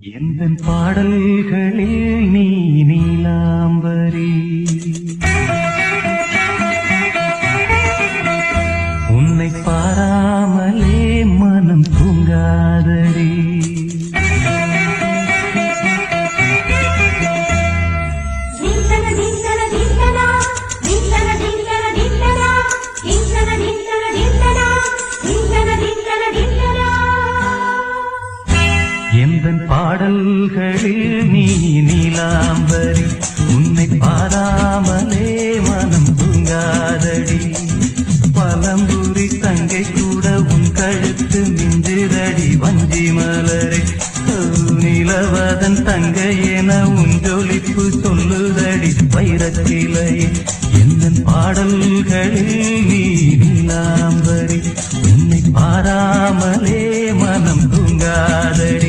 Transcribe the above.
எந்த பாடல்களில் நீ நீலாம்பரி? உன்னை பாராமலே மனம் தூங்காதரே கடல்களில் நீ நீலாம்பரி உன்னை பாராமலே மனம் தூங்காதடி. பலம்புரி தங்கை கூட உன் கழுத்து மிஞ்சுதடி வஞ்சி மலரை. நிலவதன் தங்கை என உன் ஜொலிப்பு சொல்லுதடி வைரத்திலையே எந்த பாடல்களில் நீ நீலாம்பரி உன்னை பாராமலே மனம் தூங்காதடி.